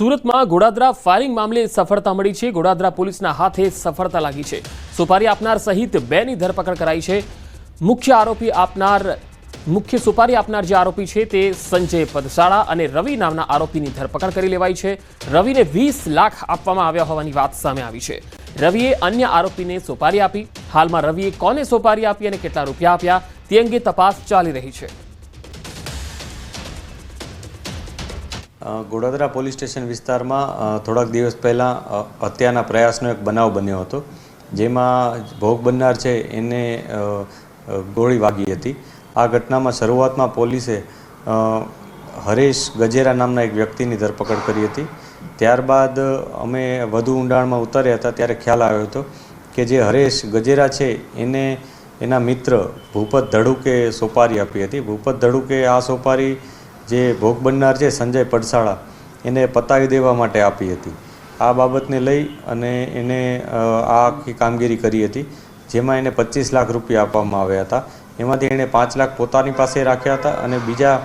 સુરતમાં ગોડાદરા ફાયરિંગ મામલે સફળતા મળી છે. ગોડાદરા પોલીસના હાથે સફળતા લાગી છે. સુપારી આપનાર સહિત બેની ધરપકડ કરાઈ છે. મુખ્ય આરોપી આપનાર, મુખ્ય સુપારી આપનાર જે આરોપી છે તે સંજય પદશાળા અને રવિ નામના આરોપીની ધરપકડ કરી લેવાઈ છે. રવિને વીસ લાખ આપવામાં આવ્યા હોવાની વાત સામે આવી છે. રવિએ અન્ય આરોપીને સોપારી આપી. હાલમાં રવિએ કોને સોપારી આપી અને કેટલા રૂપિયા આપ્યા તે અંગે તપાસ ચાલી રહી છે. ગોડાદરા પોલીસ સ્ટેશન વિસ્તારમાં થોડાક દિવસ પહેલાં હત્યાના પ્રયાસનો એક બનાવ બન્યો હતો, જેમાં ભોગ બનનાર છે એને ગોળી વાગી હતી. આ ઘટનામાં શરૂઆતમાં પોલીસે હરેશ ગજેરા નામના એક વ્યક્તિની ધરપકડ કરી હતી. ત્યારબાદ અમે વધુ ઊંડાણમાં ઉતર્યા હતા, ત્યારે ખ્યાલ આવ્યો હતો કે જે હરેશ ગજેરા છે, એને એના મિત્ર ભૂપત ધડુકે સોપારી આપી હતી. ભૂપત ધડુકે આ સોપારી જે ભોગ બનનાર છે સંજય પડસાળા, એને પતાવી દેવા માટે આપી હતી. આ બાબતને લઈ અને એને આ આખી કામગીરી કરી હતી, જેમાં એને પચીસ લાખ રૂપિયા આપવામાં આવ્યા હતા. એમાંથી એણે પાંચ લાખ પોતાની પાસે રાખ્યા હતા અને બીજા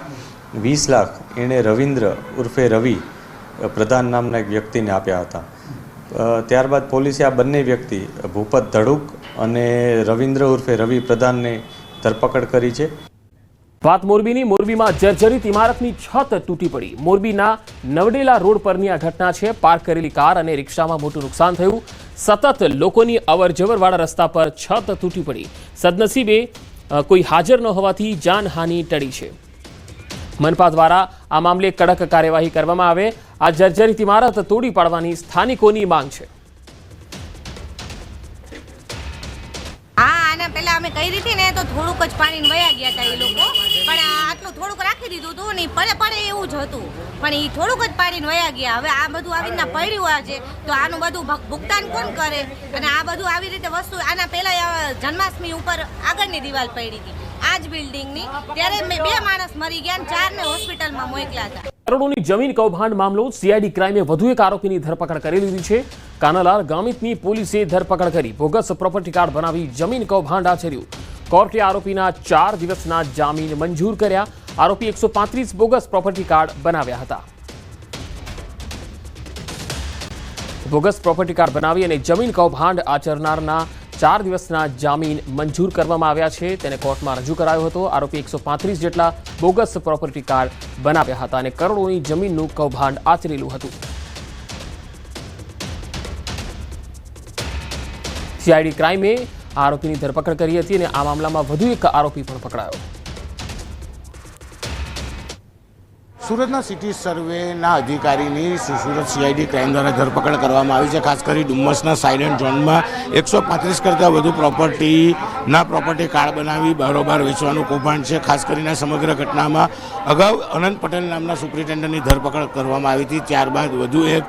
વીસ લાખ એણે રવિન્દ્ર ઉર્ફે રવિ પ્રધાન નામના એક વ્યક્તિને આપ્યા હતા. ત્યારબાદ પોલીસે આ બંને વ્યક્તિ, ભૂપત ધડુક અને રવિન્દ્ર ઉર્ફે રવિ પ્રધાનને ધરપકડ કરી છે. વાત મોરબીની. મોરબીમાં જર્જરિત ઇમારતની છત તૂટી પડી. મોરબીના નવડેલા રોડ પરની આ ઘટના છે. પાર્ક કરેલી કાર અને રિક્ષામાં મોટું નુકસાન થયું. સતત લોકોની અવરજવરવાળા રસ્તા પર છત તૂટી પડી. સદનસીબે કોઈ હાજર ન હોવાથી જાનહાનિ ટળી છે. મનપા દ્વારા આ મામલે કડક કાર્યવાહી કરવામાં આવે. આ જર્જરિત ઇમારત તોડી પાડવાની સ્થાનિકોની માંગ છે. અમે કરી હતી ને તો થોડુંક જ પાણી વયા ગયા હતા એ લોકો. પણ આટલું થોડુંક રાખી દીધું હતું ને પડે પડે એવું જ હતું. પણ એ થોડુંક જ પાણી વયા ગયા. હવે આ બધું આવી રીતના પડ્યું છે તો આનું બધું ભુગતાન કોણ કરે? અને આ બધું આવી રીતે વસ્તુ, આના પહેલા જન્માષ્ટમી ઉપર આગળની દિવાલ પડી હતી. આ જ બિલ્ડિંગની. ત્યારે બે માણસ મરી ગયા અને ચારને હોસ્પિટલમાં મોકલ્યા હતા. કરોડોની જમીન કૌભાંડ મામલો સીઆઈડી ક્રાઇમે વધુ એક આરોપીની ધરપકડ કરી લીધી છે. કાનાલાલ ગામિતની પોલીસે ધરપકડ કરી બોગસ પ્રોપર્ટી કાર્ડ બનાવી જમીન કૌભાંડ આચર્યું. કોર્ટે આરોપીના ચાર દિવસના જામીન મંજૂર કર્યા. આરોપી એકસો બોગસ પ્રોપર્ટી કાર્ડ બનાવ્યા હતા. બોગસ પ્રોપર્ટી કાર્ડ બનાવી અને જમીન કૌભાંડ આચરનારના ચાર દિવસના જામીન મંજૂર કરવામાં આવ્યા છે. તેને કોર્ટમાં રજૂ કરાયો હતો. આરોપી એકસો પાંત્રીસ જેટલા બોગસ પ્રોપર્ટી કાર્ડ બનાવ્યા હતા અને કરોડોની જમીનનું કૌભાંડ આચરેલું હતું. સીઆઈડી ક્રાઇમે આરોપીની ધરપકડ કરી હતી અને આ મામલામાં વધુ એક આરોપી પણ પકડાયો. સુરતના સિટી સર્વેના અધિકારીની સુરત સીઆઈડી ક્રાઇમ દ્વારા ધરપકડ કરવામાં આવી છે. ખાસ કરી ડુમ્મસના સાયલેન્ટ ઝોનમાં એકસો પાંત્રીસ કરતાં વધુ પ્રોપર્ટીના પ્રોપર્ટી કાર્ડ બનાવી બારોબાર વેચવાનું કૌભાંડ છે. ખાસ કરીને સમગ્ર ઘટનામાં અગાઉ અનંત પટેલ નામના સુપ્રિન્ટેન્ડન્ટની ધરપકડ કરવામાં આવી હતી. ત્યારબાદ વધુ એક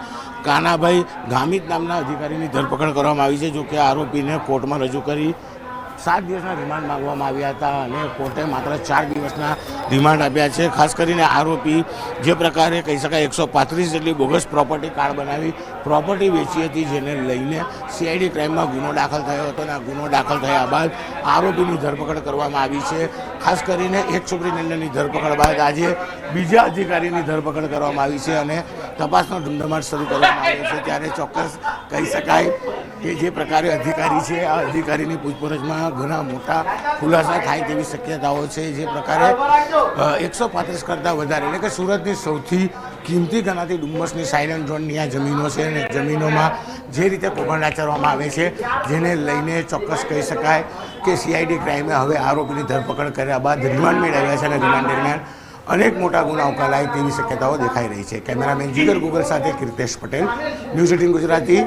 કાનાભાઈ ગામિત નામના અધિકારીની ધરપકડ કરવામાં આવી છે, જોકે આરોપીને કોર્ટમાં રજૂ કરી સાત દિવસના રિમાન્ડ માંગવામાં આવ્યા હતા અને કોર્ટે માત્ર ચાર દિવસના રિમાન્ડ આપ્યા છે. ખાસ કરીને આરોપી જે પ્રકારે કહી શકાય એકસો પાંત્રીસ જેટલી બોગસ પ્રોપર્ટી કાર્ડ બનાવી પ્રોપર્ટી વેચી હતી, જેને લઈને સીઆઈડી ક્રાઇમમાં ગુનો દાખલ થયો હતો અને ગુનો દાખલ થયા બાદ આરોપીની ધરપકડ કરવામાં આવી છે. ખાસ કરીને એક સુપ્રિન્ટેન્ડન્ટની ધરપકડ બાદ આજે બીજા અધિકારીની ધરપકડ કરવામાં આવી છે અને તપાસનો ધમધમાટ શરૂ કરવામાં આવ્યો છે. ત્યારે ચોક્કસ કહી શકાય કે જે પ્રકારે અધિકારી છે, આ અધિકારીની પૂછપરછમાં ઘણા મોટા ખુલાસા થાય તેવી શક્યતાઓ છે. જે પ્રકારે એકસો પાંત્રીસ કરતાં વધારે, એટલે કે સુરતની સૌથી કિંમતી ગણાતી ડુમ્મસની સાયલન્ટ ઝોનની આ જમીનો છે અને જમીનોમાં જે રીતે કૌભાંડ આચરવામાં આવે છે, જેને લઈને ચોક્કસ કહી શકાય કે સીઆઈડી ક્રાઇમે હવે આરોપીની ધરપકડ કર્યા બાદ રિમાન્ડ મેળવ્યા છે અને રિમાન્ડ દરમિયાન અનેક મોટા ગુનાઓ ઉકેલાય તેવી શક્યતાઓ દેખાઈ રહી છે. કેમેરામેન જીગર ગુગલ સાથે કીર્તેશ પટેલ, ન્યૂઝ એટીન ગુજરાતી.